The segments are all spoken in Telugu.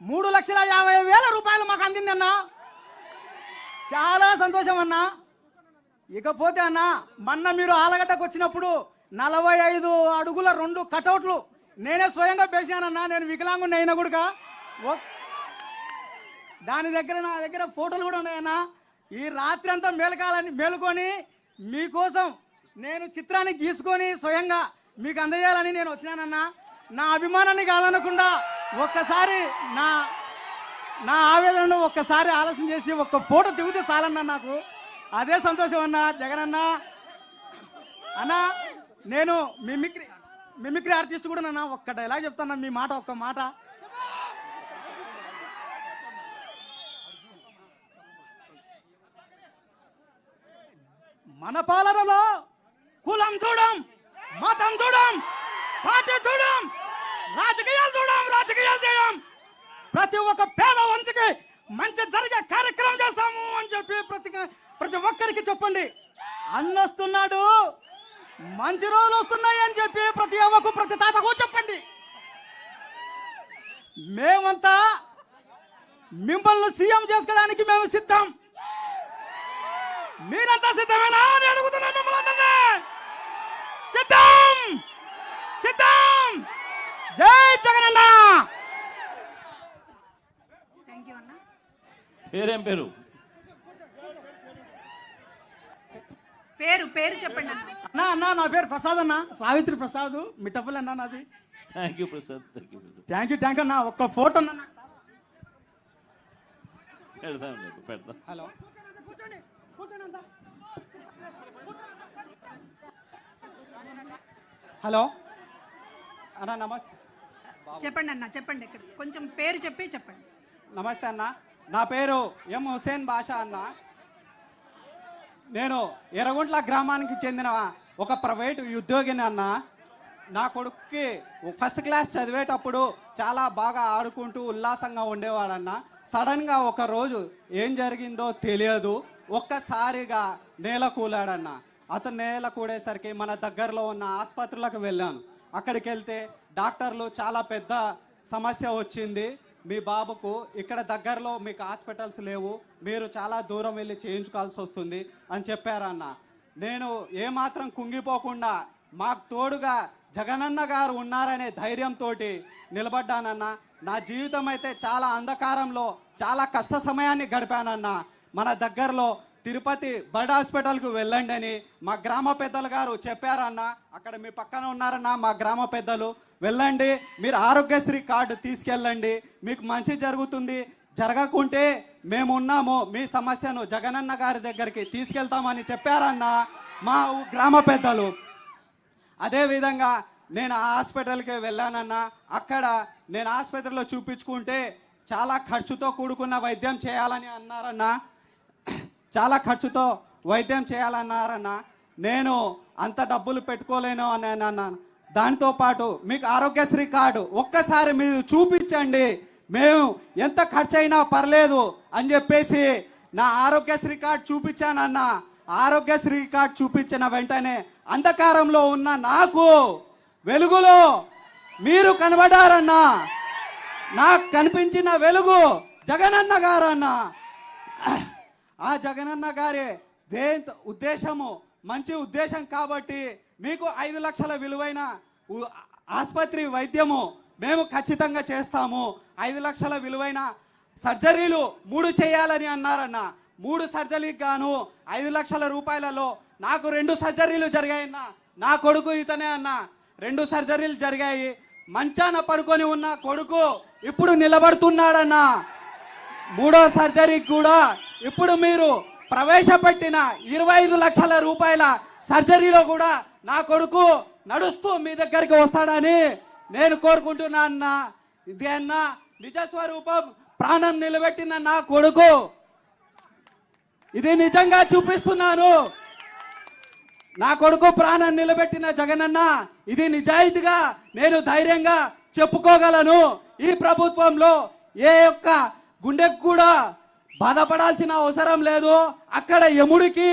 మూడు లక్షల యాభై వేల రూపాయలు మాకు అందిందన్నా చాలా సంతోషం అన్నా. ఇకపోతే అన్న మొన్న మీరు ఆలగడ్డకు వచ్చినప్పుడు నలభై ఐదు అడుగుల రెండు కటౌట్లు నేనే స్వయంగా పేశానన్నా నేను వికలాంగుని అయినా కూడా దాని దగ్గర నా దగ్గర ఫోటోలు కూడా ఉన్నాయన్నా. ఈ రాత్రి అంతా మేలకాలని మేలుకొని మీకోసం నేను చిత్రాన్ని గీసుకొని స్వయంగా మీకు అందజేయాలని నేను వచ్చినానన్నా. నా అభిమానాన్ని కాదనకుండా ఒక్కసారి నా నా ఆవేదనను ఒక్కసారి ఆలస్యం చేసి ఒక్క ఫోటో దిగితే చాలన్నా నాకు. అదే సంతోషం అన్నా జగన్ అన్న. అన్నా నేను మిమిక్రీ మిమిక్రీ ఆర్టిస్ట్ కూడా నాన్న ఒక్క డైలాగ్ చెప్తాను మీ మాట ఒక్క మాట. మన పాలనలో కులం చూడం మతం చూడం పాట చూడం. రాజకీయాలు చూడం రాజకీయాలు చేయం. ప్రతి ఒక్క పేద వంశకి మంచి జరిగే కార్యక్రమం చేస్తాము అని చెప్పి ప్రతి ప్రతి ఒక్కరికి చెప్పండి. అన్నొస్తున్నాడు మంచి రోజులు వస్తున్నాయి అని చెప్పి ప్రతి అవ్వకు ప్రతి తాతకు చెప్పండి. మేమంతా మిమ్మల్ని సీఎం చేసుకోవడానికి మేము సిద్ధం. మీరంతా సిద్ధమేనా అని అడుగుతున్నాం మిమ్మల్ని సిద్ధం! సిద్ధం! జై జగనన్న! పేరేం పేరు? పేరు పేరు చెప్పండి అన్న. అన్నా నా పేరు ప్రసాద్ అన్న. సావిత్రి ప్రసాద్ మిట్టపల్లి అన్న నాది. Thank you Prasad. Thank you thank you thank అన్న. ఒక్క ఫోటో అన్న. పెడదాం పెడదాం. హలో. హలో. అన్న నమస్తే. చెప్పండి అన్న చెప్పండి ఇక్కడ. కొంచెం పేరు చెప్పి చెప్పండి. నమస్తే అన్న. నా పేరు ఎం హుసేన్ బాషా అన్న. నేను ఎర్రగుంట్ల గ్రామానికి చెందిన ఒక ప్రైవేట్ ఉద్యోగిని అన్న. నా కొడుక్కి ఫస్ట్ క్లాస్ చదివేటప్పుడు చాలా బాగా ఆడుకుంటూ ఉల్లాసంగా ఉండేవాడన్న. సడన్గా ఒక రోజు ఏం జరిగిందో తెలియదు. ఒక్కసారిగా నేల కూలాడన్న. అతను నేల కూడేసరికి మన దగ్గరలో ఉన్న ఆసుపత్రులకు వెళ్ళాను. అక్కడికి వెళ్తే డాక్టర్లు చాలా పెద్ద సమస్య వచ్చింది. మీ బాబుకు ఇక్కడ దగ్గరలో మీకు హాస్పిటల్స్ లేవు. మీరు చాలా దూరం వెళ్ళి చేయించుకోవాల్సి వస్తుంది అని చెప్పారన్న. నేను ఏమాత్రం కుంగిపోకుండా మాకు తోడుగా జగనన్న గారు ఉన్నారనే ధైర్యంతో నిలబడ్డానన్న. నా జీవితం అయితే చాలా అంధకారంలో చాలా కష్ట సమయాన్ని గడిపానన్న. మన దగ్గరలో తిరుపతి బర్డ్ హాస్పిటల్కు వెళ్ళండి అని మా గ్రామ పెద్దలు గారు చెప్పారన్న. అక్కడ మీ పక్కన ఉన్నారన్న మా గ్రామ పెద్దలు. వెళ్ళండి మీరు ఆరోగ్యశ్రీ కార్డు తీసుకెళ్ళండి మీకు మంచి జరుగుతుంది. జరగకుంటే మేము ఉన్నాము మీ సమస్యను జగనన్న గారి దగ్గరికి తీసుకెళ్తామని చెప్పారన్న మా గ్రామ పెద్దలు. అదేవిధంగా నేను ఆ హాస్పిటల్కి వెళ్ళానన్న అక్కడ నేను ఆసుపత్రిలో చూపించుకుంటే చాలా ఖర్చుతో కూడుకున్న వైద్యం చేయాలని అన్నారన్న. చాలా ఖర్చుతో వైద్యం చేయాలన్నారన్న. నేను అంత డబ్బులు పెట్టుకోలేను అని అన్నాను. దానితో పాటు మీకు ఆరోగ్యశ్రీ కార్డు ఒక్కసారి మీరు చూపించండి. మేము ఎంత ఖర్చు అయినా పర్లేదు అని చెప్పేసి నా ఆరోగ్యశ్రీ కార్డు చూపించానన్న ఆరోగ్యశ్రీ కార్డు చూపించిన వెంటనే అంధకారంలో ఉన్న నాకు వెలుగులో మీరు కనబడారన్న నాకు కనిపించిన వెలుగు జగనన్న అన్న ఆ జగనన్న గారి దేంత ఉద్దేశము మంచి ఉద్దేశం కాబట్టి మీకు ఐదు లక్షల విలువైన ఆసుపత్రి వైద్యము మేము ఖచ్చితంగా చేస్తాము. ఐదు లక్షల విలువైన సర్జరీలు మూడు చేయాలని అన్నారన్న. మూడు సర్జరీకి గాను ఐదు లక్షల రూపాయలలో నాకు రెండు సర్జరీలు జరిగాయన్న. నా కొడుకు ఇతనే అన్న. రెండు సర్జరీలు జరిగాయి. మంచాన పడుకొని ఉన్న కొడుకు ఇప్పుడు నిలబడుతున్నాడన్నా. మూడో సర్జరీకి కూడా ఇప్పుడు మీరు ప్రవేశపెట్టిన ఇరవై ఐదు లక్షల రూపాయల సర్జరీలో కూడా నా కొడుకు నడుస్తూ మీ దగ్గరికి వస్తాడని నేను కోరుకుంటున్నా అన్న ఇది అన్న నిజ స్వరూపం ప్రాణం నిలబెట్టిన నా కొడుకు. ఇది నిజంగా చూపిస్తున్నాను. నా కొడుకు ప్రాణం నిలబెట్టిన జగనన్న ఇది నిజాయితీగా నేను ధైర్యంగా చెప్పుకోగలను. ఈ ప్రభుత్వంలో ఏ యొక్క గుండెకు కూడా బాధపడాల్సిన అవసరం లేదు. అక్కడ యముడికి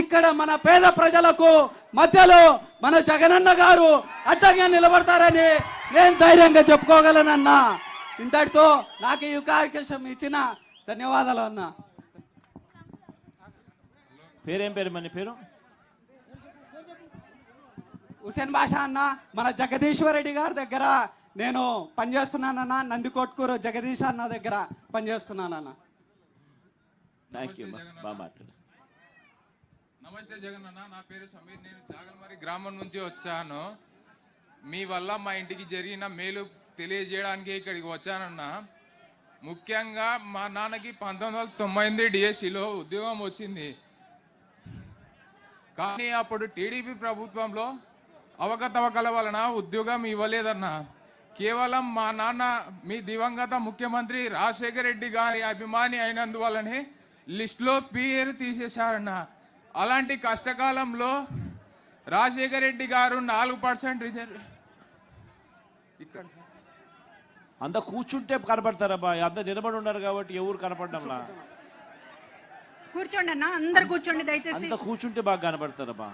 ఇక్కడ మన పేద ప్రజలకు మధ్యలో మన జగనన్న గారు అడ్డంగా నిలబడతారని నేను ధైర్యంగా చెప్పుకోగలనన్నా. ఇంతటితో నాకు ఈ అవకాశం ఇచ్చిన ధన్యవాదాలు అన్న. పేరేం పేరు మన పేరు? హుసేన్ బాషా అన్న మన జగదీశ్వర్ రెడ్డి గారి దగ్గర నేను పనిచేస్తున్నానన్న. నందికొట్కూరు జగదీష్ అన్న దగ్గర పనిచేస్తున్నానన్న. థ్యాంక్ యూ బాగా మాట్లాడు. నమస్తే జగన్ అన్న నా పేరు సమీర్. నేను చాగల్మరి గ్రామం నుంచి వచ్చాను. మీ వల్ల మా ఇంటికి జరిగిన మేలు తెలియజేయడానికి ఇక్కడికి వచ్చానన్న. ముఖ్యంగా మా నాన్నకి పంతొమ్మిది వందల తొంభై డిఎస్సిలో ఉద్యోగం వచ్చింది. కానీ అప్పుడు టీడీపీ ప్రభుత్వంలో అవకతవకల వలన ఉద్యోగం ఇవ్వలేదన్న. కేవలం మా నాన్న మీ దివంగత ముఖ్యమంత్రి రాజశేఖర రెడ్డి గారి అభిమాని అయినందువల్లనే లిస్టులో పేరు తీసేశారన్న. అలాంటి కష్టకాలంలో రాజశేఖర రెడ్డి గారు నాలుగు పర్సెంట్ రిజర్వ్ ఇక్కడ. అంత కూర్చుంటే కనపడతారబ్బా అంత నిలబడి ఉన్నారు కాబట్టి ఎవరు కనపడడంలా? కూర్చోండి అన్న అందరు కూర్చోండి దయచేసి. అంత కూర్చుంటే బాగా కనపడతారబ్బా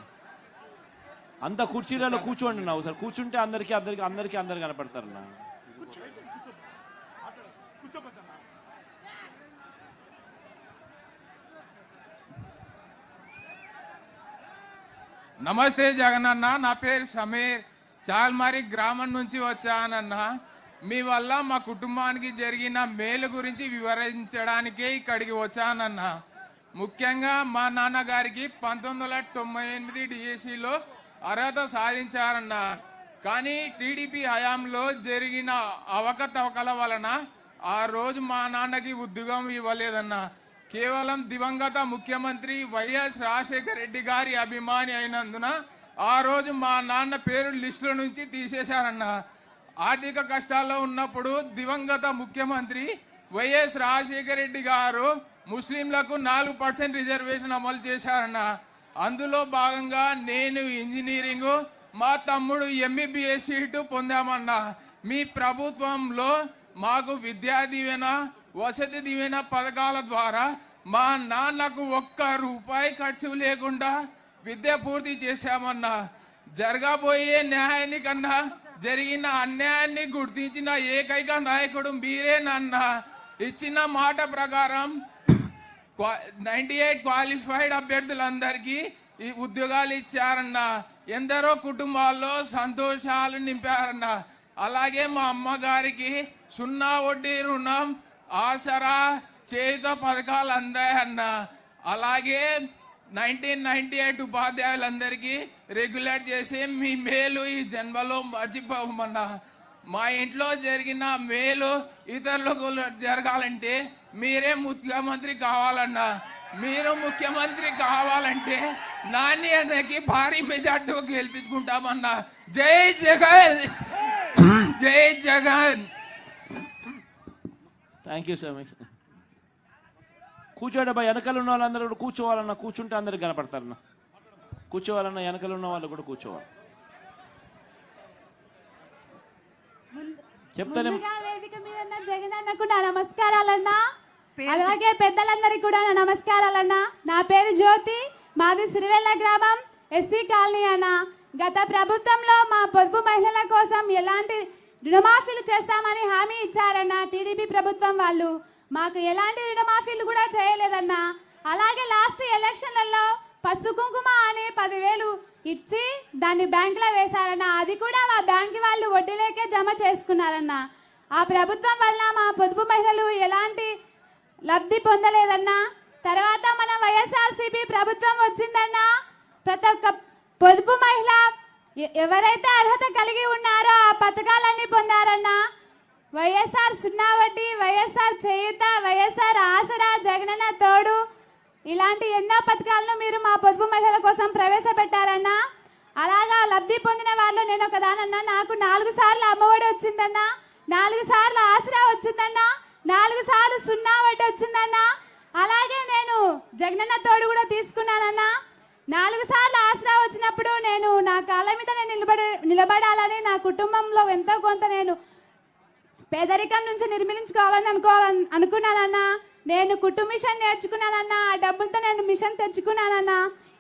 అంత కుర్చీలలో కూర్చోండి నా ఒకసారి. కూర్చుంటే అందరికి అందరికి అందరికి అందరు కనపడతారన్నా నమస్తే జగనన్న నా పేరు సమీర్. చాల్మారి గ్రామం నుంచి వచ్చానన్న. మీ వల్ల మా కుటుంబానికి జరిగిన మేలు గురించి వివరించడానికే ఇక్కడికి వచ్చానన్న. ముఖ్యంగా మా నాన్నగారికి పంతొమ్మిది వందల తొంభై ఎనిమిది డిఎస్సిలో అర్హత సాధించారన్న. కానీ టీడీపీ హయాంలో జరిగిన అవకతవకల వలన ఆ రోజు మా నాన్నకి ఉద్యోగం ఇవ్వలేదన్నా. కేవలం దివంగత ముఖ్యమంత్రి వైఎస్ రాజశేఖర రెడ్డి గారి అభిమాని అయినందున ఆ రోజు మా నాన్న పేరు లిస్టుల నుంచి తీసేశారన్న. ఆర్థిక కష్టాల్లో ఉన్నప్పుడు దివంగత ముఖ్యమంత్రి వైఎస్ రాజశేఖర రెడ్డి గారు ముస్లింలకు నాలుగు పర్సెంట్ రిజర్వేషన్ అమలు చేశారన్న. అందులో భాగంగా నేను ఇంజనీరింగ్ మా తమ్ముడు ఎంబీబీఎస్ సీటు పొందామన్నా. మీ ప్రభుత్వంలో మాకు విద్యా దీవెన వసతి దీవెన పథకాల ద్వారా మా నాన్నకు ఒక్క రూపాయి ఖర్చు లేకుండా విద్య పూర్తి చేశామన్నా. జరగబోయే న్యాయాన్ని కన్నా జరిగిన అన్యాయాన్ని గుర్తించిన ఏకైక నాయకుడు మీరేనన్న. ఇచ్చిన మాట ప్రకారం నైంటీ ఎయిట్ క్వాలిఫైడ్ అభ్యర్థులందరికీ ఈ ఉద్యోగాలు ఇచ్చారన్న. ఎందరో కుటుంబాల్లో సంతోషాలు నింపారన్న. అలాగే మా అమ్మగారికి సున్నా వడ్డీ రుణం ఆసరా చేత పథకాలు అందాయన్న అలాగే నైన్టీన్ నైన్టీ ఎయిట్ ఉపాధ్యాయులందరికీ రెగ్యులేట్ చేసి మీ మేలు ఈ జన్మలో మర్చిపోమన్నా. మా ఇంట్లో జరిగిన మేలు ఇతరులకు జరగాలంటే మీరే ముఖ్యమంత్రి కావాలన్నా. మీరు ముఖ్యమంత్రి కావాలంటే నాని అన్నకి భారీ మెజార్టీతో గెలిపించుకుంటామన్నా. జై జగన్! జై జగన్! థ్యాంక్ యూ సమీర్ కూర్చోడబ్బా వెనకాల ఉన్న వాళ్ళందరూ కూడా కూర్చోవాలన్నా కూర్చుంటే అందరికి కనపడతారన్నా కూర్చోవాలన్నా వెనకాల ఉన్న వాళ్ళు కూడా కూర్చోవాలి. చెప్తానే వేదిక మీద జగన్ అన్నకు నా నమస్కారాలన్నా. అలాగే పెద్దలందరికీ కూడా నా నమస్కారాలన్నా. నా పేరు జ్యోతి మాది సిరివెల్ల గ్రామం ఎస్సీ కాలనీ అన్న. గత ప్రభుత్వంలో మా పొదుపు మహిళల కోసం ఎలాంటి రుణమాఫీలు చేస్తామని హామీ ఇచ్చారన్న టీడీపీ ప్రభుత్వం వాళ్ళు మాకు ఎలాంటి రుణమాఫీలు కూడా చేయలేదన్నా. అలాగే లాస్ట్ ఎలక్షన్లలో పసుపు కుంకుమ అని పదివేలు ఇచ్చి దాన్ని బ్యాంకులో వేశారన్న అది కూడా మా బ్యాంక్ వాళ్ళు వడ్డీలేకే జమ చేసుకున్నారన్న. ఆ ప్రభుత్వం వల్ల మా పొదుపు మహిళలు ఎలాంటి లబ్ధి పొందలేదన్నా. తర్వాత మన వైఎస్ఆర్సీపీ ప్రభుత్వం వచ్చిందన్నా ప్రతి ఒక్క పొదుపు మహిళ ఎవరైతే అర్హత కలిగి ఉన్నారో ఆ పథకాలన్నీ పొందారన్నా వైఎస్ఆర్ సున్నా వడ్డీ వైఎస్ఆర్ చేయుత వైఎస్ఆర్ ఆసరా జగనన్న తోడు ఇలాంటి ఎన్నో పథకాలను మీరు మా పొదుపు మహిళల కోసం ప్రవేశపెట్టారన్నా అలాగా లబ్ధి పొందిన వాళ్ళు నేను ఒక దానన్నా నాకు నాలుగు సార్లు అమ్మఒడి వచ్చిందన్నా నాలుగు సార్లు ఆసరా వచ్చిందన్నా నాలుగు సార్లు సున్నా వడ్డీ వచ్చిందన్నా అలాగే నేను జగనన్న తోడు కూడా తీసుకున్నానన్నా నాలుగు సార్లు ఆసరా వచ్చినప్పుడు నేను నా కాళ్ళ మీద నేను నిలబడ నిలబడాలని నా కుటుంబంలో ఎంతో కొంత నేను పేదరికం నుంచి నిర్మించుకోవాలని అనుకోవాలని అనుకున్నానన్నా. నేను కుటుంబ మిషన్ నేర్చుకున్నానన్నా. ఆ డబ్బులతో నేను మిషన్ తెచ్చుకున్నానన్నా.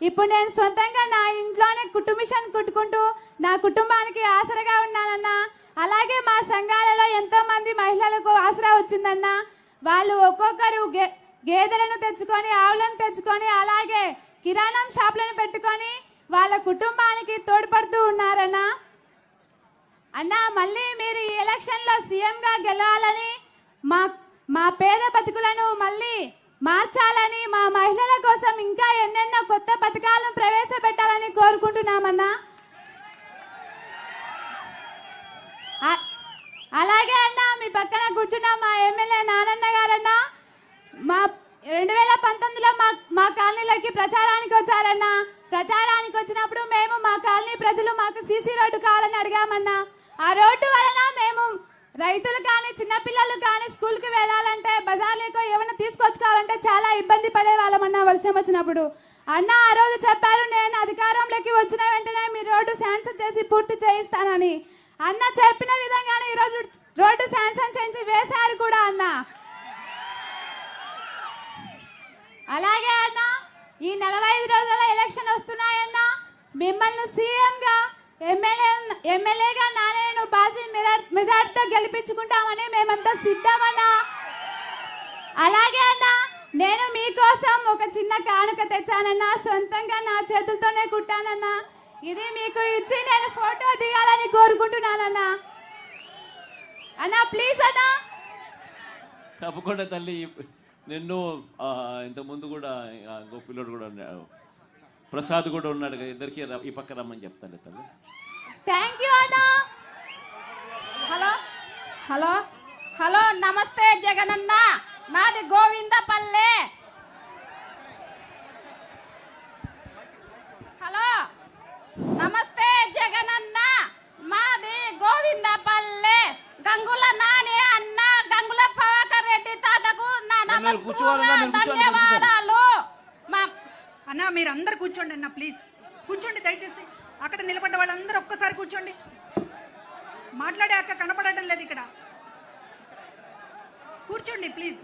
ఇప్పుడు నేను సొంతంగా నా ఇంట్లోనే కుటుంబ మిషన్ కుట్టుకుంటూ నా కుటుంబానికి ఆసరగా ఉన్నానన్నా. అలాగే మా సంఘాలలో ఎంతో మంది మహిళలకు ఆసరా వచ్చిందన్నా. వాళ్ళు ఒక్కొక్కరు గే గేదెలను తెచ్చుకొని ఆవులను తెచ్చుకొని అలాగే కిరాణం షాపులను పెట్టుకొని వాళ్ళ కుటుంబానికి తోడ్పడుతూ ఉన్నారన్న. అన్నా మళ్ళీ మీరు ఈ ఎలక్షన్లో సీఎంగా గెలవాలని మా మా పేద బతుకులను మళ్ళీ మార్చాలని మా మహిళల కోసం ఇంకా ఎన్నెన్నో కొత్త పథకాలను ప్రవేశపెట్టాలని కోరుకుంటున్నామన్నా. అలాగే అన్న మీ పక్కన కూర్చున్న మా ఎమ్మెల్యే నానన్న గారన్న మా రెండు వేల పంతొమ్మిదిలో మా మా కాలనీలోకి ప్రచారానికి వచ్చారన్న. ప్రచారానికి వచ్చినప్పుడు మేము మా కాలనీ ప్రజలు మాకు సీసీ రోడ్డు కావాలని అడిగామన్నా. ఆ రోడ్డు వలన మేము రైతులు కానీ చిన్నపిల్లలు కానీ స్కూల్కి వెళ్ళాలంటే బజార్లకు ఏమైనా తీసుకొచ్చుకోవాలంటే చాలా ఇబ్బంది పడే వాళ్ళమన్నా వర్షం వచ్చినప్పుడు. అన్న ఆ రోజు చెప్పారు నేను అధికారంలోకి వచ్చిన వెంటనే మీ రోడ్డు శాంక్షన్ చేసి పూర్తి చేయిస్తానని. అన్న చెప్పిన విధంగానే ఈరోజు రోడ్డు శాంక్షన్ చేయించి వేశారు కూడా అన్న. అలాగే అన్న ఈ నలభై ఐదు రోజుల ఎలక్షన్ వస్తున్నాయన్న. మిమ్మల్ని సీఎంగా ఎమ్మెల్యే ఎమ్మెల్యేగా నారాయణ బాజీ మెజార్టీతో గెలిపించుకుంటామని మేమంతా సిద్ధమన్నా. అలాగే అన్న నేను మీకోసం ఒక చిన్న కానుక తెచ్చానన్నా. సొంతంగా నా చేతులతోనే కుట్టానన్నా. ఇది మీకు ఇచ్చి నేను ఫోటో దిగాలని కోరుకుంటున్నానన్నా. అన్నా ప్లీజ్ అన్నా. తప్పకుండా తల్లి. నిన్ను ఇంతకుముందు ముందు కూడా ఆ, ఇంకో పిల్లోడు కూడా ఉన్నాడు. ప్రసాద్ కూడా ఉన్నాడు కదా, ఇద్దరికి ఈ పక్క రమ్మని చెప్తాను తల్లి థ్యాంక్ యూ అన్నా హలో హలో హలో నమస్తే జగనన్న. నాది గోవిందపల్లె. హలో నమస్తే జగనన్న. మాది గోవిందపల్లె. గంగులన్న. తాతకు నా నమస్కారం. ధన్యవాదాలు. మా అన్న మీరు అందరు కూర్చోండి అన్న ప్లీజ్ కూర్చోండి దయచేసి. అక్కడ నిలబడ్డ వాళ్ళందరూ ఒక్కసారి కూర్చోండి. మాట్లాడే అక్క కనపడటం లేదు ఇక్కడ. కూర్చోండి ప్లీజ్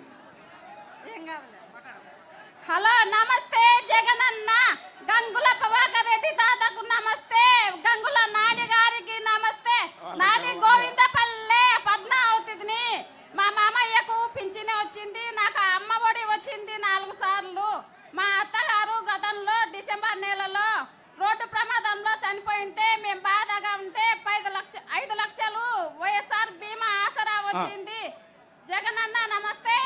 హలో నమస్తే జగనన్న. గంగుల ప్రభాకర్ రెడ్డి తాతకు నమస్తే గంగుల నాని గారికి నమస్తే నాది గోవిందపల్లె పద్మావతిని మా మామయ్యకు పింఛని వచ్చింది నాకు అమ్మ ఒడి వచ్చింది నాలుగు సార్లు మా అత్తగారు గతంలో డిసెంబర్ నెలలో రోడ్డు ప్రమాదంలో చనిపోయింటే మేము బాధగా ఉంటే ఐదు లక్ష ఐదు లక్షలు వైఎస్ఆర్ బీమా ఆసరా వచ్చింది జగనన్న నమస్తే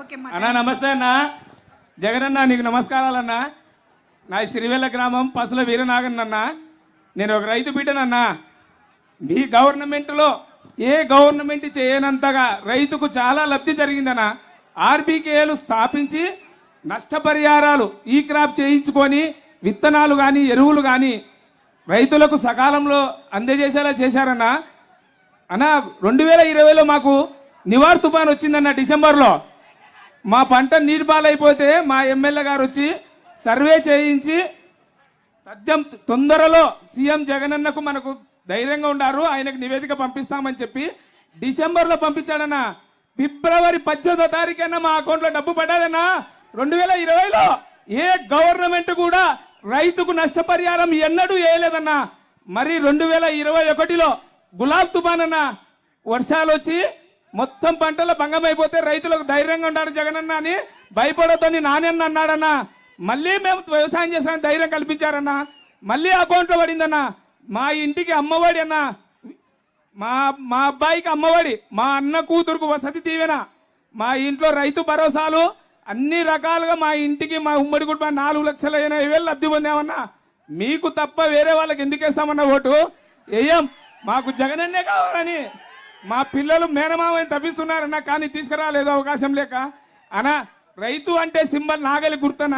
ఓకే మా అన్నా నమస్తే అన్న. జగనన్న నీకు నమస్కారాలన్నా. నా సిరివెల్ల గ్రామం పసుల వీరనాగన్నన్న నేను ఒక రైతు బిడ్డనన్నా మీ గవర్నమెంట్లో ఏ గవర్నమెంట్ చేయనంతగా రైతుకు చాలా లబ్ధి జరిగిందన్న. ఆర్బీకేలు స్థాపించి నష్టపరిహారాలు ఈ క్రాప్ చేయించుకొని విత్తనాలు కానీ ఎరువులు కానీ రైతులకు సకాలంలో అందజేసేలా చేశారన్న. అన్న రెండు వేల ఇరవైలో మాకు నివార్ తుఫాన్ వచ్చిందన్న డిసెంబర్లో. మా పంట నీరు పాలైపోతే మా ఎమ్మెల్యే గారు వచ్చి సర్వే చేయించి సత్యం తొందరలో సీఎం జగనన్నకు మనకు ధైర్యంగా ఉండారు. ఆయనకు నివేదిక పంపిస్తామని చెప్పి డిసెంబర్లో పంపించాడన్న. ఫిబ్రవరి పద్దెనిమిదో తారీఖున మా అకౌంట్లో డబ్బు పడ్డాదన్నా. రెండు వేల ఇరవైలో ఏ గవర్నమెంట్ కూడా రైతుకు నష్టపరిహారం ఎన్నడూ వేయలేదన్నా. మరి రెండు వేల ఇరవై ఒకటిలో గులాబ్ తుఫాన్ అన్న వర్షాలు వచ్చి మొత్తం పంటలు భంగమైపోతే రైతులకు ధైర్యంగా ఉన్నాడు జగనన్న అని భయపడొద్దని నానన్న అన్నాడన్న. మళ్ళీ మేము వ్యవసాయం చేసామని ధైర్యం కల్పించారన్న. మళ్ళీ అకౌంట్లో పడిందన్న. మా ఇంటికి అమ్మఒడి అన్న. మా మా అబ్బాయికి అమ్మఒడి. మా అన్న కూతురుకు వసతి దీవెన. మా ఇంట్లో రైతు భరోసాలు అన్ని రకాలుగా మా ఇంటికి మా ఉమ్మడి కుటుంబ నాలుగు లక్షల ఎనభై వేలు లబ్ధి పొందామన్నా. మీకు తప్ప వేరే వాళ్ళకి ఎందుకు వేస్తామన్న ఓటు? వేయం మాకు జగనన్నే కావాలని. మా పిల్లలు మేనమామని తప్పిస్తున్నారన్న కానీ తీసుకురాలేదు అవకాశం లేక. అనా రైతు అంటే సింబల్ నాగలి గుర్తన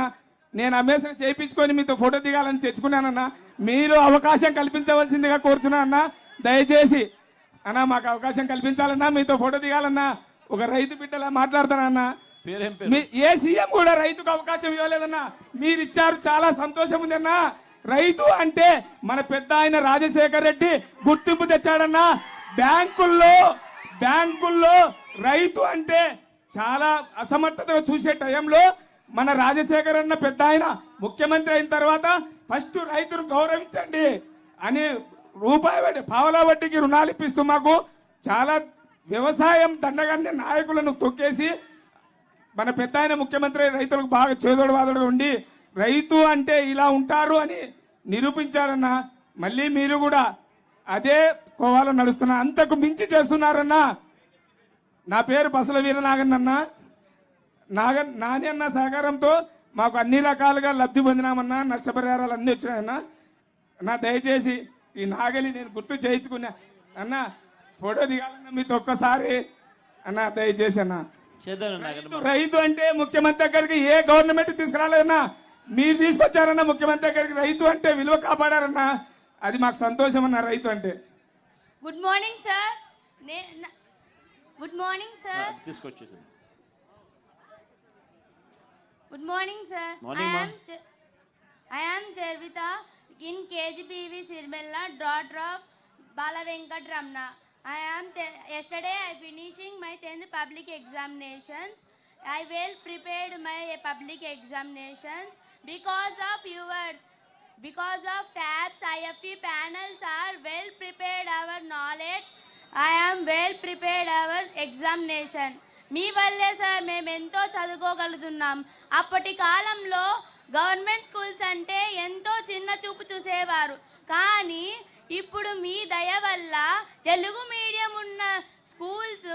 నేను అమేసం చేయించుకొని మీతో ఫోటో దిగాలని తెచ్చుకున్నానన్నా. మీరు అవకాశం కల్పించవలసిందిగా కోరుచున్నా దయచేసి అన్నా మాకు అవకాశం కల్పించాలన్నా మీతో ఫోటో దిగాలన్నా. ఒక రైతు బిడ్డలా మాట్లాడతానన్నా ఏ సీఎం కూడా రైతుకు అవకాశం ఇవ్వలేదన్నా. మీరు ఇచ్చారు చాలా సంతోషం ఉందన్నా రైతు అంటే మన పెద్ద ఆయన రాజశేఖర్ రెడ్డి గుర్తింపు తెచ్చాడన్నా. బ్యాంకుల్లో బ్యాంకుల్లో రైతు అంటే చాలా అసమర్థతగా చూసే టైంలో మన రాజశేఖర్ అన్న పెద్ద ఆయన ముఖ్యమంత్రి అయిన తర్వాత ఫస్ట్ రైతును గౌరవించండి అని రూపాయి వడ్డీ పావలా వడ్డీకి రుణాలు ఇప్పిస్తూ మాకు చాలా వ్యవసాయం దండగానే నాయకులను తొక్కేసి మన పెద్ద ఆయన ముఖ్యమంత్రి రైతులకు బాగా చేదోడు వాదోడు ఉండి రైతు అంటే ఇలా ఉంటారు అని నిరూపించారన్నా మళ్ళీ మీరు కూడా అదే కోవాలో నడుస్తున్నా అంతకు మించి చేస్తున్నారన్నా. నా పేరు పసల వీరనాగన్ అన్న. నాగన్ నాని అన్న సహకారంతో మాకు అన్ని రకాలుగా లబ్ధి పొందినామన్నా నష్టపరిహారాలు అన్నీ వచ్చినాయన్నా. అన్న దయచేసి ఈ నాగలి నేను గుర్తు చేయించుకున్నా. అన్న ఫోటో దిగాలన్నా మీతో ఒక్కసారి. అన్న దయచేసి అన్న. రైతు అంటే ముఖ్యమంత్రి దగ్గరికి ఏ గవర్నమెంట్ తీసుకురాలేదన్నా మీరు తీసుకొచ్చారన్న ముఖ్యమంత్రి దగ్గరికి రైతు అంటే విలువ కాపాడారన్నా. అది మాకు సంతోషం అన్న రైతు అంటే good morning sir good morning sir తీసుకొచ్చేసాను good morning sir Morning, I ma. am Ch- I am Chervita in KGPV Sirmella, daughter of Bala Venkat Ramna. I am te- yesterday I finishing my 10th public examinations. I well prepared my public examinations because of yours. Because of tabs, IFE panels are well prepared our knowledge. I am well prepared our examination. మీ వల్లే సార్ మేము ఎంతో చదువుకోగలుగుతున్నాం అప్పటి కాలంలో గవర్నమెంట్ స్కూల్స్ అంటే ఎంతో చిన్న చూపు చూసేవారు కానీ ఇప్పుడు మీ దయ వల్ల తెలుగు మీడియం ఉన్న స్కూల్స్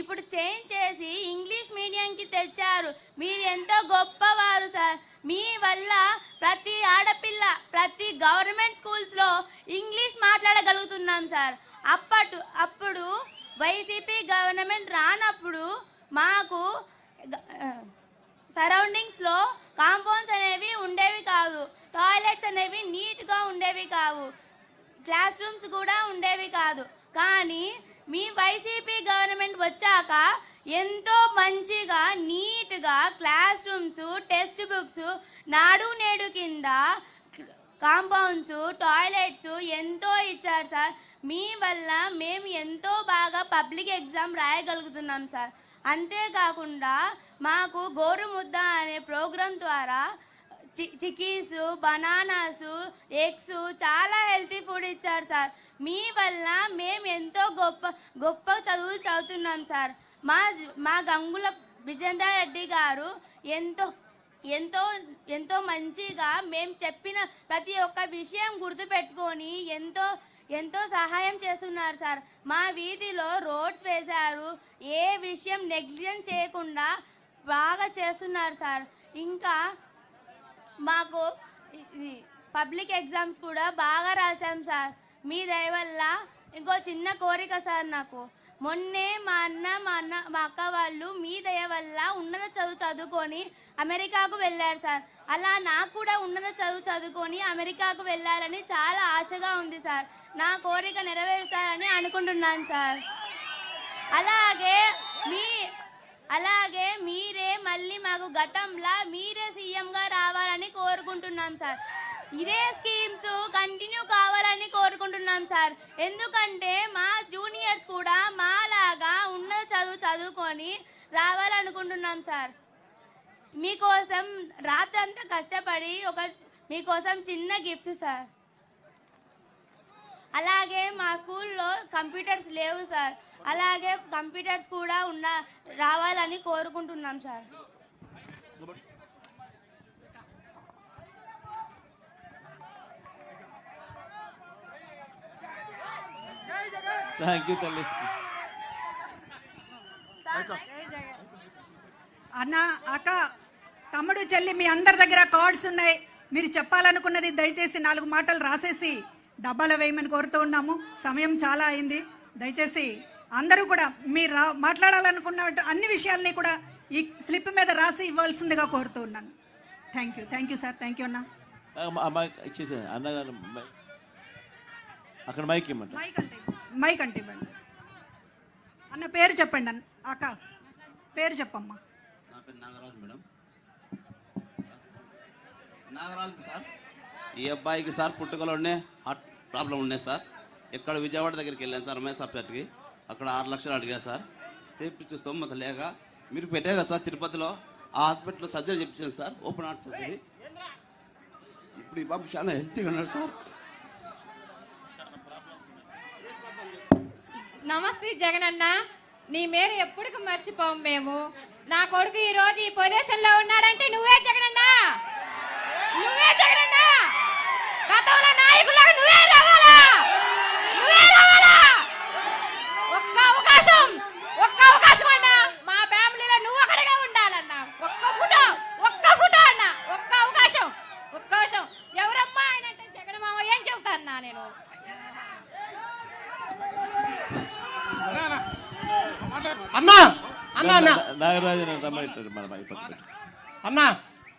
ఇప్పుడు చేంజ్ చేసి ఇంగ్లీష్ మీడియంకి తెచ్చారు. మీరు ఎంతో గొప్పవారు సార్. మీ వల్ల ప్రతి ఆడపిల్ల ప్రతి గవర్నమెంట్ స్కూల్స్లో ఇంగ్లీష్ మాట్లాడగలుగుతున్నాం సార్. అప్పటు అప్పుడు వైసీపీ గవర్నమెంట్ రానప్పుడు మాకు సరౌండింగ్స్లో కాంపౌండ్స్ అనేవి ఉండేవి కాదు టాయిలెట్స్ అనేవి నీట్గా ఉండేవి కావు. క్లాస్ రూమ్స్ కూడా ఉండేవి కాదు. కానీ మీ వైసీపీ గవర్నమెంట్ వచ్చాక ఎంతో మంచిగా నీట్గా క్లాస్ రూమ్స్ టెక్స్ట్ బుక్స్ నాడు నేడు కింద కాంపౌండ్స్ టాయిలెట్స్ ఎంతో ఇచ్చారు సార్. మీ వల్ల మేము ఎంతో బాగా పబ్లిక్ ఎగ్జామ్ రాయగలుగుతున్నాం సార్. అంతేకాకుండా మాకు గోరు ముద్ద అనే ప్రోగ్రాం ద్వారా చి చికీసు బనానాసు ఎగ్స్ చాలా హెల్తీ ఫుడ్ ఇచ్చారు సార్. మీ వల్ల మేము ఎంతో గొప్ప గొప్ప చదువులు చదువుతున్నాం సార్. మా మా గంగుల విజేందర్ రెడ్డి గారు ఎంతో ఎంతో ఎంతో మంచిగా మేము చెప్పిన ప్రతి ఒక్క విషయం గుర్తుపెట్టుకొని ఎంతో ఎంతో సహాయం చేస్తున్నారు సార్. మా వీధిలో రోడ్స్ వేశారు. ఏ విషయం నెగ్లిజెన్స్ చేయకుండా బాగా చేస్తున్నారు సార్. ఇంకా మాకు పబ్లిక్ ఎగ్జామ్స్ కూడా బాగా రాశాం సార్. మీ దయ వల్ల ఇంకో చిన్న కోరిక సార్ నాకు. మొన్నే మా అన్న మా అన్న మా అక్క వాళ్ళు మీ దయ వల్ల ఉన్నత చదువు చదువుకొని అమెరికాకు వెళ్ళారు సార్. అలా నాకు కూడా ఉన్నత చదువు చదువుకొని అమెరికాకు వెళ్ళాలని చాలా ఆశగా ఉంది సార్. నా కోరిక నెరవేరుతారని అనుకుంటున్నాను సార్. అలాగే మీ అలాగే మీరే మళ్ళీ మాకు గతంలా మీరే సీఎంగా రావాలని కోరుకుంటున్నాం సార్. ఇదే స్కీమ్స్ కంటిన్యూ కావాలని కోరుకుంటున్నాం సార్. ఎందుకంటే మా జూనియర్స్ కూడా మాలాగా ఉన్న చదువు చదువుకొని రావాలనుకుంటున్నాం సార్. మీకోసం రాత్రంతా కష్టపడి ఒక మీకోసం చిన్న గిఫ్ట్ సార్. అలాగే మా స్కూల్లో కంప్యూటర్స్ లేవు సార్. అలాగే కంప్యూటర్స్ కూడా ఉన్న రావాలని కోరుకుంటున్నాం సార్. థ్యాంక్ యూ తల్లి అన్న అక్క తమ్ముడు చెల్లి మీ అందరి దగ్గర కార్డ్స్ ఉన్నాయి. మీరు చెప్పాలనుకున్నది దయచేసి నాలుగు మాటలు రాసేసి డబ్బాలో వేయమని కోరుతూ ఉన్నాము. సమయం చాలా అయింది. దయచేసి అందరూ కూడా మీరు రా మాట్లాడాలనుకున్న అన్ని విషయాల్ని కూడా ఈ స్లిప్ మీద రాసి ఇవ్వాల్సిందిగా కోరుతూ ఉన్నాను. Thank you thank you sir thank you అన్న. అక్కడ మైక్ ఇమ్మంట మైక్ అంటే ఇవ్వండి. అన్న పేరు చెప్పండి అన్న. అక్క పేరు చెప్పమ్మా. నా పేరు నాగరాజు మేడం. నాగరాజు సార్? ఈ అబ్బాయికి సార్ పుట్టుకలోనే హార్ట్ ప్రాబ్లం ఉన్నాయి సార్. ఇక్కడ విజయవాడ దగ్గరికి వెళ్ళాను సార్ రమేష్ సాఫ్ట్వేర్కి అక్కడ ఆరు లక్షలు అడిగా సార్. చేపించే స్తోమత లేక. మీరు పెట్టే కదా సార్ తిరుపతిలో. ఆ హాస్పిటల్లో సర్జరీ చెప్పించాను సార్ ఓపెన్ హార్ట్ సర్జరీ. ఇప్పుడు ఈ బాబు చాలా హెల్తీగా ఉన్నాడు సార్. నమస్తే జగనన్న. నీ మేలు ఎప్పటికి మర్చిపోం మేము. నా కొడుకు ఈ రోజు ఈ పొజిషన్లో ఉన్నాడంటే నువ్వే జగనన్న. నువ్వే జగనన్న. గతంలో నాయకులకు నువ్వే రావాలా ఒక్క అవకాశం ఒక్క అవకాశం అన్న మా ఫ్యామిలీలో నువ్వు ఒకటిగా ఉండాలన్న ఒక్క ఫోటో ఒక్క ఫోటో అన్న ఒక్క అవకాశం ఒక్క అవకాశం ఎవరమ్మా ఆయన అంటే జగన్ మామ ఏం చెబుతాన్నా నేను అన్నా అన్నా అన్నా మన అన్నా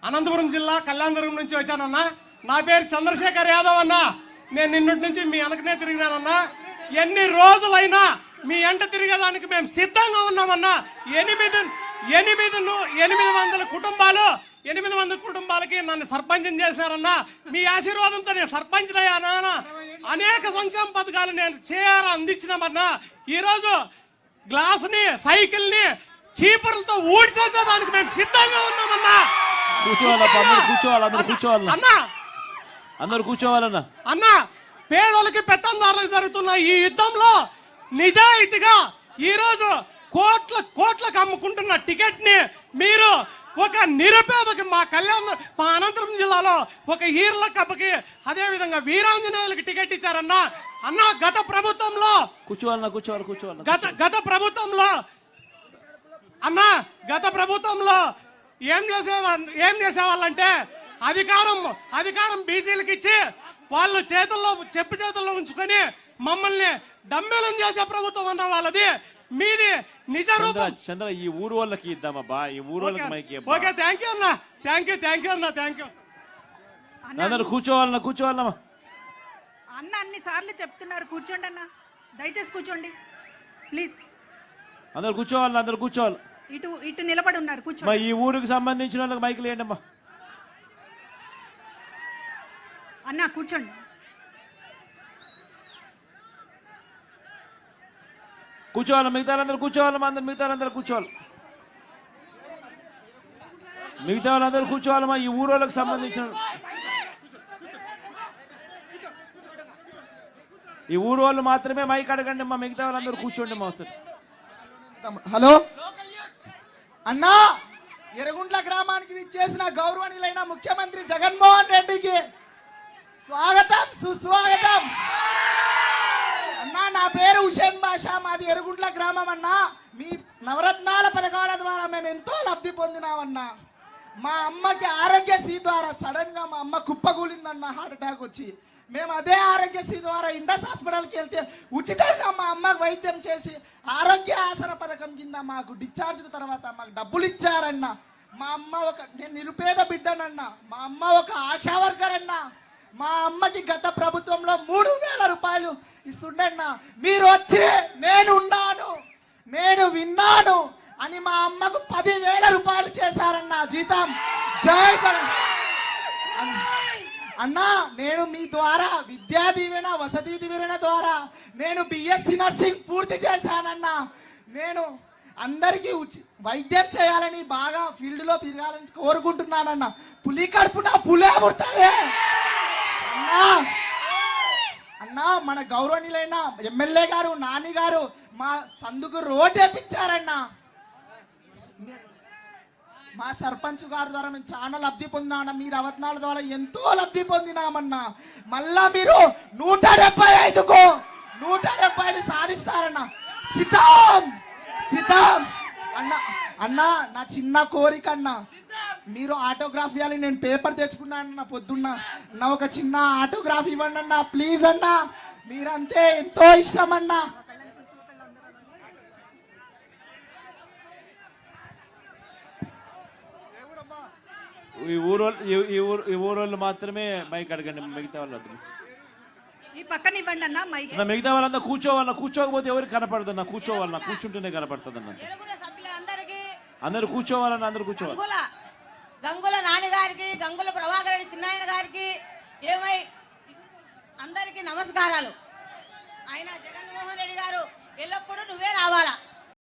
అనంతపురం జిల్లా కళ్యాణదుర్గం నుంచి వచ్చానన్నా. నా పేరు చంద్రశేఖర్ యాదవ్ అన్నా. నేను నిన్నటి నుంచి మీ వెనకనే తిరిగినానన్నా. ఎన్ని రోజులైనా మీ ఎంట తిరిగేదానికి మేము సిద్ధంగా ఉన్నామన్నా. ఎనిమిది ఎనిమిది ఎనిమిది వందల కుటుంబాలు ఎనిమిది వందల కుటుంబాలకి నన్ను సర్పంచం చేశారన్నా. మీ ఆశీర్వాదంతో నేను సర్పంచ్ అయ్యానా అనేక సంక్షేమ పథకాలు నేను చేయాలని అందించినామన్నా. ఈరోజు గ్లాస్ని సైకిల్ని చీపుర్లతో ఊడ్చేసేదానికి మేము సిద్ధంగా ఉన్నామన్నా. కూర్చోవాలప్ప అందరు కూర్చోవాలి అందరు కూర్చోవాలన్నా అన్నా. అందరు కూర్చోవాలన్నా. అన్నా పేదలకి పెత్తందారులకు జరుగుతున్న ఈ యుద్ధంలో నిజాయితీగా ఈ రోజు కోట్ల కోట్లకు అమ్ముకుంటున్న టికెట్ని మీరు ఒక నిరుపేదకి మా కళ్యాణ మా అనంతపురం జిల్లాలో ఒక ఈర్ల కప్పకి అదే విధంగా వీరాంజనేయులకి టికెట్ ఇచ్చారన్నా. అన్నా గత ప్రభుత్వంలో కూర్చోవాలన్నా కూర్చోవాలి కూర్చోవాలి గత గత ప్రభుత్వంలో అన్నా గత ప్రభుత్వంలో ఏం చేసేవాళ్ళు ఏం చేసేవాళ్ళంటే అధికారం అధికారం బీసీలకు ఇచ్చి వాళ్ళు చేతుల్లో చెప్పు చేతుల్లో ఉంచుకొని మమ్మల్ని డమ్మేలం చేసే ప్రభుత్వం అన్న వాళ్ళది. మీది నిజ చంద్ర రూపం. చంద్ర ఈ ఊరు వాళ్ళకి ఇద్దామబ్బా ఈ ఊరు వాళ్ళకి మైకి. ఓకే థ్యాంక్ యూ అన్న. థ్యాంక్ యూ థ్యాంక్ యూ అన్న థ్యాంక్ యూ అందరు కూర్చోవాలన్నా కూర్చోవాలమ్మా అన్న అన్ని సార్లు చెప్తున్నారు. కూర్చోండి అన్న. దయచేసి కూర్చోండి. ప్లీజ్ అందరు కూర్చోవాలన్నా అందరు కూర్చోవాలి. ఇటు ఇటు నిలబడి ఉన్నారు మా కూర్చోండి ఈ ఊరికి సంబంధించిన వాళ్ళకి మైకులు వేయండి అమ్మా అన్న కూర్చోండి. కూర్చోవాలి మిగతా వాళ్ళందరూ కూర్చోవాలమ్మా అందరు మిగతా వాళ్ళందరూ కూర్చోవాలి. మిగతా వాళ్ళందరూ కూర్చోవాలమ్మా ఈ ఊరు వాళ్ళకి సంబంధించిన ఈ ఊరు వాళ్ళు మాత్రమే మైక్ అడగండి అమ్మా మిగతా వాళ్ళందరూ కూర్చోండి మా వస్తారు. హలో? అన్నా ఎరగుంట్ల గ్రామానికి విచ్చేసిన గౌరవనీయులైన ముఖ్యమంత్రి జగన్మోహన్ రెడ్డికి స్వాగతం సుస్వాగతం. అన్నా నా పేరు హుసేన్ బాషా మాది ఎరుగుంట్ల గ్రామం అన్నా. మీ నవరత్నాల పథకాల ద్వారా మేము ఎంతో లబ్ధి పొందినామన్నా. మా అమ్మకి ఆరోగ్యశ్రీ ద్వారా సడన్గా మా అమ్మ కుప్పగూలిందన్న హార్ట్ అటాక్ వచ్చి మేము అదే ఆరోగ్యశ్రీ ద్వారా ఇండస్ హాస్పిటల్కి వెళ్తే ఉచితంగా మా అమ్మకు వైద్యం చేసి ఆరోగ్య ఆసర పథకం కింద మాకు డిశ్చార్జ్ తర్వాత మాకు డబ్బులు ఇచ్చారన్న. మా అమ్మ ఒక నేను నిరుపేద బిడ్డనన్నా. మా అమ్మ ఒక ఆశా వర్కర్ అన్న మా అమ్మకి గత ప్రభుత్వంలో మూడు వేల రూపాయలు ఇస్తుండన్నా. మీరు వచ్చి నేను ఉన్నాను నేను విన్నాను అని మా అమ్మకు పదివేల రూపాయలు చేశారన్న జీతం. జై జగన్. అన్నా నేను మీ ద్వారా విద్యా దీవెన వసతి దీవెన ద్వారా నేను బిఎస్సి నర్సింగ్ పూర్తి చేశానన్నా. నేను అందరికీ ఉచి వైద్యం చేయాలని బాగా ఫీల్డ్లో తిరగాలని కోరుకుంటున్నానన్న. పులి కడుపున పులే పుడుతుంది. అన్నా అన్నా మన గౌరవనీయులైన ఎమ్మెల్యే గారు నాని గారు మా సందుకు రోడ్ వేపించారన్నా. మా సర్పంచ్ గారి ద్వారా మేము చాలా లబ్ధి పొందినా మీ రవత్నాల ద్వారా ఎంతో లబ్ధి పొందినామన్నా. మళ్ళా మీరు నూట డెబ్బై ఐదుకు నూట డెబ్బై ఐదు సాధిస్తారన్న. సితాం సితాం అన్న అన్న నా చిన్న కోరిక అన్న. మీరు ఆటోగ్రాఫ్ ఇవ్వాలి నేను పేపర్ తెచ్చుకున్నాను అన్న పొద్దున్న. నా ఒక చిన్న ఆటోగ్రాఫ్ ఇవ్వండి అన్న ప్లీజ్ అన్న. మీరంతే ఎంతో ఇష్టం అన్నా. ఈ ఊరు వాళ్ళు- ఈ- ఊరు ఈ ఊరు వాళ్ళు మాత్రమే మైక్ అడగండి మిగతా వాళ్ళు వద్దు. ఈ పక్కన ఇవ్వండి అన్న మైక్. నా మిగతా వాళ్ళంతా కూర్చోవాలన్నా కూర్చోకపోతే ఎవరికి కనపడదన్నా కూర్చోవాలన్నా కూర్చుంటేనే కనపడుతుంది అన్న సభ్యులందరికీ అందరు కూర్చోవాలన్నా అందరు కూర్చోవాలి. గంగుల గంగుల నాన్నగారికి గంగుల ప్రభాకర్ రెడ్డి చిన్నాయన గారికి ఏమై అందరికీ నమస్కారాలు. ఆయన జగన్మోహన్ రెడ్డి గారు ఎల్లప్పుడూ నువ్వే రావాలా?